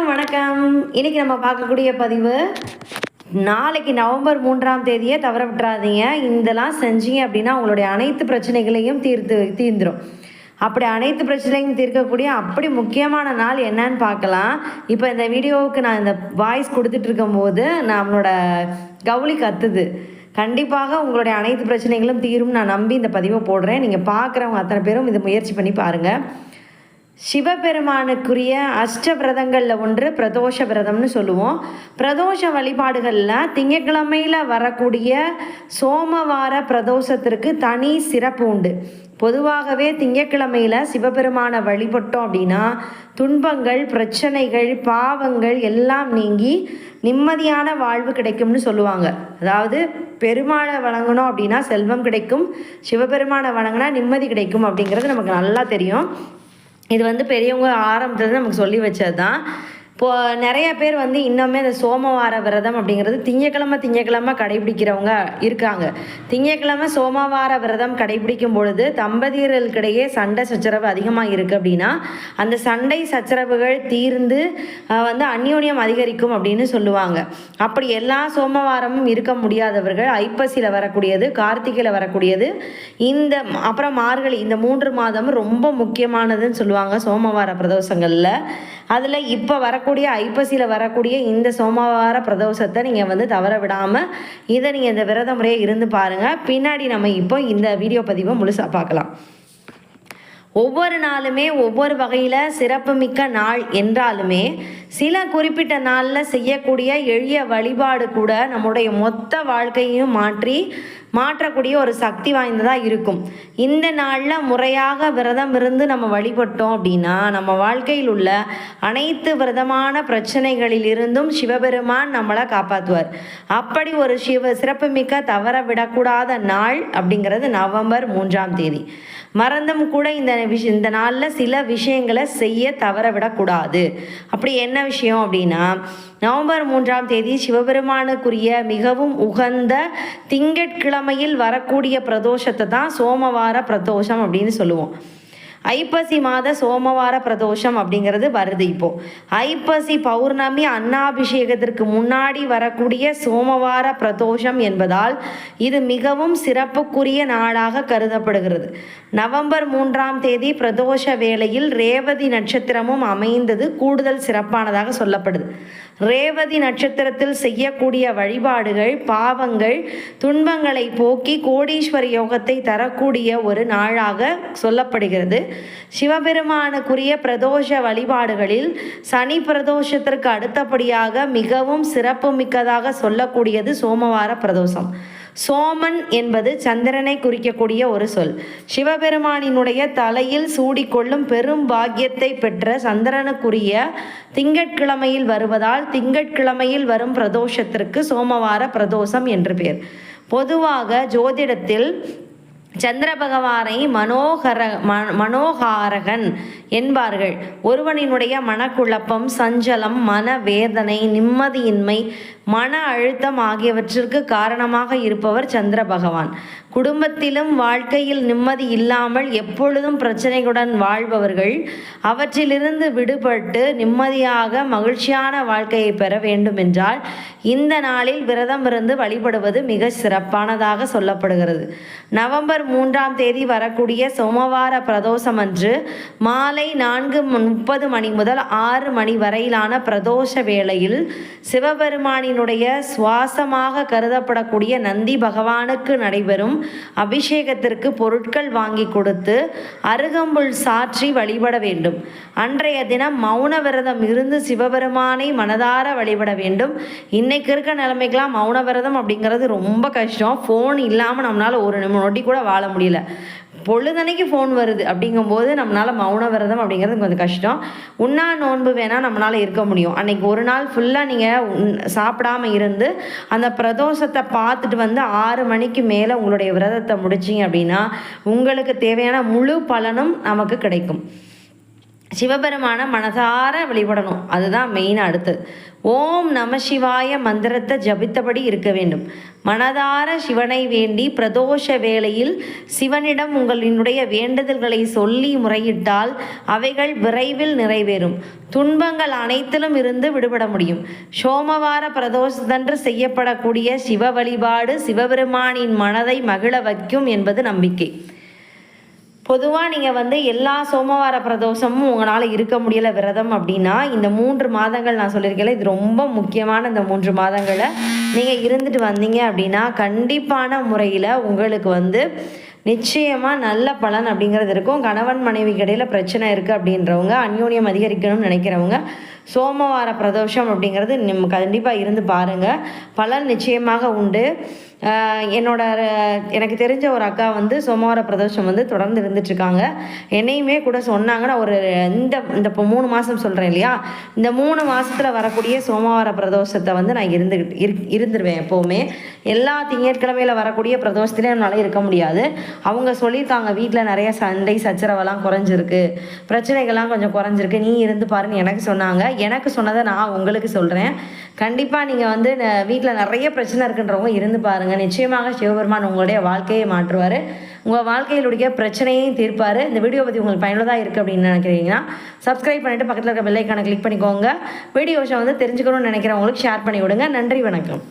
எல்லாருக்கும் வணக்கம். இன்னைக்கு நம்ம பார்க்கக்கூடிய பதிவு நாளைக்கு நவம்பர் மூன்றாம் தேதியே தவற விட்டுறாதீங்க. இதெல்லாம் செஞ்சீங்க அப்படின்னா உங்களுடைய அனைத்து பிரச்சனைகளையும் தீர்த்து தீர்ந்துடும் அப்படி அனைத்து பிரச்சனையும் தீர்க்கக்கூடிய அப்படி முக்கியமான நாள் என்னன்னு பார்க்கலாம். இப்போ இந்த வீடியோவுக்கு நான் இந்த வாய்ஸ் கொடுத்துட்டு இருக்கும்போது நம்மளோட கவுளி கத்துது. கண்டிப்பாக உங்களுடைய அனைத்து பிரச்சனைகளும் தீரும் நான் நம்பி இந்த பதிவை போடுறேன். நீங்கள் பார்க்குறவங்க அத்தனை பேரும் இதை முயற்சி பண்ணி பாருங்கள் சிவபெருமானுக்குரிய அஷ்ட விரதங்களில் ஒன்று பிரதோஷ விரதம்னு சொல்லுவோம். பிரதோஷ வழிபாடுகளில் திங்கக்கிழமையில் வரக்கூடிய சோமவார பிரதோஷத்திற்கு தனி சிறப்பு உண்டு. பொதுவாகவே திங்கக்கிழமையில் சிவபெருமானை வழிபட்டோம் அப்படின்னா துன்பங்கள் பிரச்சனைகள் பாவங்கள் எல்லாம் நீங்கி நிம்மதியான வாழ்வு கிடைக்கும்னு சொல்லுவாங்க. அதாவது பெருமாளை வணங்கணும் அப்படின்னா செல்வம் கிடைக்கும் சிவபெருமானை வணங்கினா நிம்மதி கிடைக்கும் அப்படிங்கிறது நமக்கு நல்லா தெரியும். இது வந்து பெரியவங்க ஆரம்பத்துல நமக்கு சொல்லி வச்சது தான் இப்போ நிறைய பேர் வந்து இன்னுமே இந்த சோமவார விரதம் அப்படிங்கிறது திங்கக்கிழமை திங்கக்கிழமை கடைபிடிக்கிறவங்க இருக்காங்க. திங்கக்கிழமை சோமவார விரதம் கடைபிடிக்கும் பொழுது தம்பதியர்களுக்கிடையே சண்டை சச்சரவு அதிகமாக இருக்குது அப்படின்னா அந்த சண்டை சச்சரவுகள் தீர்ந்து வந்து அந்யோன்யம் அதிகரிக்கும் அப்படின்னு சொல்லுவாங்க. அப்படி எல்லா சோமவாரமும் இருக்க முடியாதவர்கள் ஐப்பசியில் வரக்கூடியது கார்த்திகையில் வரக்கூடியது இந்த அப்புறம் மார்கழி இந்த மூன்று மாதம் ரொம்ப முக்கியமானதுன்னு சொல்லுவாங்க சோமவார பிரதோஷங்களில். அதில் இப்போ வரக்கூடிய ஐப்பசியில் வரக்கூடிய இந்த சோமவார பிரதோஷத்தை நீங்கள் வந்து தவற விடாமல் இதை நீங்கள் இந்த விரத முறையை இருந்து பாருங்கள் பின்னாடி நம்ம இப்போ இந்த வீடியோ பதிவை முழுசாக பார்க்கலாம். ஒவ்வொரு நாளுமே ஒவ்வொரு வகையில் சிறப்புமிக்க நாள் என்றாலுமே சில குறிப்பிட்ட நாளில் செய்யக்கூடிய எளிய வழிபாடு கூட நம்முடைய மொத்த வாழ்க்கையும் மாற்றி மாற்றக்கூடிய ஒரு சக்தி வாய்ந்ததாக இருக்கும். இந்த நாளில் முறையாக விரதம் இருந்து நம்ம வழிபட்டோம் அப்படின்னா நம்ம வாழ்க்கையில் உள்ள அனைத்து விரதமான பிரச்சனைகளில் இருந்தும் சிவபெருமான் நம்மளை காப்பாற்றுவார் அப்படி ஒரு சிவ சிறப்புமிக்க தவற விடக்கூடாத நாள் அப்படிங்கிறது நவம்பர் மூன்றாம் தேதி. மறந்தும் கூட இந்த விஷ இந்த நாளில் சில விஷயங்களை செய்ய தவற விடக்கூடாது. அப்படி என்ன விஷயம் அப்படின்னா நவம்பர் மூன்றாம் தேதி சிவபெருமானுக்குரிய மிகவும் உகந்த திங்கட்கிழமையில் வரக்கூடிய பிரதோஷத்தை தான் சோமவார பிரதோஷம் அப்படின்னு சொல்லுவோம். ஐப்பசி மாத சோமவார பிரதோஷம் அப்படிங்கிறது வருது இப்போ. ஐப்பசி பௌர்ணமி அன்னாபிஷேகத்திற்கு முன்னாடி வரக்கூடிய சோமவார பிரதோஷம் என்பதால் இது மிகவும் சிறப்புக்குரிய நாளாக கருதப்படுகிறது. நவம்பர் மூன்றாம் தேதி பிரதோஷ வேளையில் ரேவதி நட்சத்திரமும் அமைந்தது. கூடுதல் சிறப்பானதாக சொல்லப்படுது. ரேவதி நட்சத்திரத்தில் செய்யக்கூடிய வழிபாடுகள் பாவங்கள் துன்பங்களை போக்கி கோடீஸ்வர யோகத்தை தரக்கூடிய ஒரு நாளாக சொல்லப்படுகிறது. சிவபெருமானுக்குரிய பிரதோஷ வழிபாடுகளில் சனி பிரதோஷத்திற்கு அடுத்தபடியாக மிகவும் சிறப்பு மிக்கதாக சொல்லக்கூடியது சோமவார பிரதோஷம். சோமன் என்பது சந்திரனை குறிக்கக்கூடிய ஒரு சொல். சிவபெருமானினுடைய தலையில் சூடிக்கொள்ளும் பெரும் பாக்கியத்தை பெற்ற சந்திரனுக்குரிய திங்கட்கிழமையில் வருவதால் திங்கட்கிழமையில் வரும் பிரதோஷத்திற்கு சோமவார பிரதோஷம் என்று பெயர். பொதுவாக ஜோதிடத்தில் சந்திர பகவானை மனோகர மனோகாரகன் என்பார்கள். ஒருவனினுடைய மனக்குழப்பம் சஞ்சலம் மன வேதனை நிம்மதியின்மை மன அழுத்தம் ஆகியவற்றிற்கு காரணமாக இருப்பவர் சந்திர பகவான். குடும்பத்திலும் வாழ்க்கையில் நிம்மதி இல்லாமல் எப்பொழுதும் பிரச்சனைகளுடன் வாழ்பவர்கள் அவற்றிலிருந்து விடுபட்டு நிம்மதியாக மகிழ்ச்சியான வாழ்க்கையை பெற வேண்டும் என்றால் இந்த நாளில் விரதம் இருந்து வழிபடுவது மிக சிறப்பானதாக சொல்லப்படுகிறது. நவம்பர் மூன்றாம் தேதி வரக்கூடிய சோமவார பிரதோஷம் அன்று மாலை நான்கு முப்பது மணி முதல் ஆறு மணி வரையிலான பிரதோஷ வேளையில் சிவபெருமானினுடைய சுவாசமாக கருதப்படக்கூடிய நந்தி பகவானுக்கு நடைபெறும் அபிஷேகத்திற்கு பொருட்கள் வாங்கி கொடுத்து அருகம்புல் சாற்றி வழிபட வேண்டும். அன்றைய தினம் மௌன விரதம் இருந்து சிவபெருமானை மனதார வழிபட வேண்டும். இன்னைக்கு இருக்க நிலைமைக்கெல்லாம் மௌன விரதம் அப்படிங்கிறது ரொம்ப கஷ்டம். ஃபோன் இல்லாமல் நம்மளால் ஒரு நிமிடம் நொடி கூட வாழ முடியல. பொழுதனைக்கு ஃபோன் வருது அப்படிங்கும்போது நம்மளால் மௌன விரதம் அப்படிங்கிறது கொஞ்சம் கஷ்டம். உண்ணா நோன்பு வேணால் நம்மளால் இருக்க முடியும். அன்னைக்கு ஒரு நாள் ஃபுல்லாக நீங்கள் சாப்பிடாம இருந்து அந்த பிரதோஷத்தை பார்த்துட்டு வந்து ஆறு மணிக்கு மேலே உங்களுடைய விரதத்தை முடிச்சிங்க அப்படின்னா உங்களுக்கு தேவையான முழு பலனும் நமக்கு கிடைக்கும். சிவபெருமான மனசார வழிபடணும். அதுதான் மெயின் அடுத்தது. ஓம் நம சிவாய மந்திரத்தை ஜபித்தபடி இருக்க வேண்டும். மனதார சிவனை வேண்டி பிரதோஷ வேளையில் சிவனிடம் உங்களினுடைய வேண்டுதல்களை சொல்லி முறையிட்டால் அவைகள் விரைவில் நிறைவேறும். துன்பங்கள் அனைத்திலும் இருந்து விடுபட முடியும். சோமவார பிரதோஷத்தன்று செய்யப்படக்கூடிய சிவ வழிபாடு சிவபெருமானின் மனதை மகிழ வைக்கும் என்பது நம்பிக்கை. பொதுவாக நீங்கள் வந்து எல்லா சோமவார பிரதோஷமும் உங்களால் இருக்க முடியலை விரதம் அப்படின்னா இந்த மூன்று மாதங்கள் நான் சொல்லியிருக்கேன் இது ரொம்ப முக்கியமான இந்த மூன்று மாதங்களை நீங்கள் இருந்துட்டு வந்தீங்க அப்படின்னா கண்டிப்பான முறையில் உங்களுக்கு வந்து நிச்சயமாக நல்ல பலன் அப்படிங்கிறது இருக்கும். கணவன் மனைவிக்கு இடையில் பிரச்சனை இருக்குது அப்படின்றவங்க அந்யோன்யம் அதிகரிக்கணும்னு நினைக்கிறவங்க சோமவார பிரதோஷம் அப்படிங்கிறது நம்ம கண்டிப்பாக இருந்து பாருங்கள் பலன் நிச்சயமாக உண்டு. என்னோட எனக்கு தெரிஞ்ச ஒரு அக்கா வந்து சோமவார பிரதோஷம் வந்து தொடர்ந்து இருந்துட்டுருக்காங்க. என்னையுமே கூட சொன்னாங்கன்னா ஒரு இந்த இந்த இப்போ மூணு மாதம் சொல்கிறேன் இல்லையா? இந்த மூணு மாதத்தில் வரக்கூடிய சோமவார பிரதோஷத்தை வந்து நான் இருந்துக்கிட்டு இரு இருந்துருவேன் எப்போவுமே. எல்லா திங்கட்கிழமையில் வரக்கூடிய பிரதோஷத்துலேயும் என்னால் இருக்க முடியாது. அவங்க சொல்லியிருக்காங்க வீட்டில் நிறைய சண்டை சச்சரவெல்லாம் குறைஞ்சிருக்கு. பிரச்சனைகள்லாம் கொஞ்சம் குறைஞ்சிருக்கு. நீ இருந்து பாருன்னு எனக்கு சொன்னாங்க. எனக்கு சொன்னதை நான் உங்களுக்கு சொல்கிறேன் கண்டிப்பாக நீங்கள் வந்து வீட்டில் நிறைய பிரச்சனை இருக்குன்றவங்க இருந்து பாருங்கள் நிச்சயமாக சிவபெருமான் உங்களுடைய வாழ்க்கையை மாற்றுவார். உங்கள் வாழ்க்கையிலுடைய பிரச்சனையையும் தீர்ப்பார். இந்த வீடியோ பற்றி உங்களுக்கு பயனுள்ளதாக இருக்குது அப்படின்னு நினைக்கிறீங்கன்னா சப்ஸ்கிரைப் பண்ணிவிட்டு பக்கத்தில் இருக்க பெல்லைக்கான கிளிக் பண்ணிக்கோங்க. வீடியோஸை வந்து தெரிஞ்சுக்கணும்னு நினைக்கிறவங்களுக்கு ஷேர் பண்ணி விடுங்க நன்றி வணக்கம்.